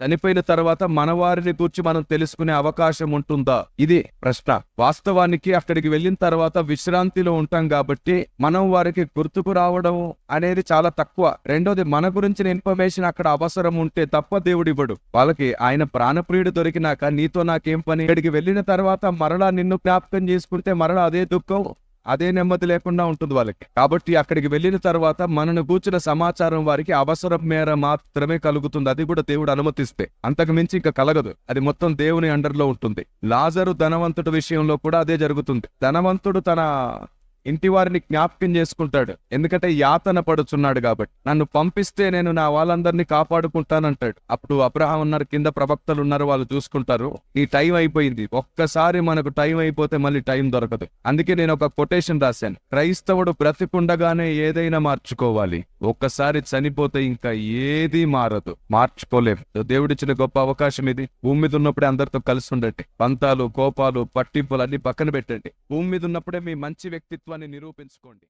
చనిపోయిన తర్వాత మన వారిని మనం తెలుసుకునే అవకాశం ఉంటుందా? ఇది ప్రశ్న. వాస్తవానికి అక్కడికి వెళ్ళిన తర్వాత విశ్రాంతిలో ఉంటాం కాబట్టి మనం వారికి గుర్తుకు రావడం అనేది చాలా తక్కువ. రెండోది మన గురించిన ఇన్ఫర్మేషన్ అక్కడ అవసరం ఉంటే తప్ప దేవుడు ఇవ్వడు. వాళ్ళకి ఆయన ప్రాణప్రియుడు దొరికినాక నీతో నాకేం పని? ఇక్కడికి వెళ్ళిన తర్వాత మరలా నిన్ను జ్ఞాపకం చేసుకుంటే మరలా అదే దుఃఖం అదే నెమ్మది లేకుండా ఉంటుంది వాళ్ళకి. కాబట్టి అక్కడికి వెళ్ళిన తర్వాత మనను కూర్చున్న సమాచారం వారికి అవసరం మేర మాత్రమే కలుగుతుంది. అది కూడా దేవుడు అనుమతిస్తే. అంతకు మించి ఇంకా కలగదు. అది మొత్తం దేవుని అండర్లో ఉంటుంది. లాజరు ధనవంతుడి విషయంలో కూడా అదే జరుగుతుంది. ధనవంతుడు తన ఇంటి వారిని జ్ఞాపకం చేసుకుంటాడు. ఎందుకంటే యాతన పడుచున్నాడు కాబట్టి. నన్ను పంపిస్తే నేను నా వాళ్ళందరినీ కాపాడుకుంటానంటాడు. అప్పుడు అబ్రహాం ఉన్నారు కింద ప్రవక్తలు ఉన్నారు వాళ్ళు చూసుకుంటారు ఈ టైం అయిపోయింది. ఒక్కసారి మనకు టైం అయిపోతే మళ్ళీ టైం దొరకదు. అందుకే నేను ఒక కొటేషన్ రాశాను. క్రైస్తవుడు బ్రతికుండగానే ఏదైనా మార్చుకోవాలి. ఒక్కసారి చనిపోతే ఇంకా ఏది మారదు. మార్చుకోలేం. దేవుడిచ్చిన గొప్ప అవకాశం ఇది. భూమి మీద ఉన్నప్పుడే అందరితో కలిసి ఉండండి. పంతాలు కోపాలు పట్టింపులు అన్ని పక్కన పెట్టండి. భూమి మీద ఉన్నప్పుడే మీ మంచి వ్యక్తిత్వాన్ని నిరూపించుకోండి.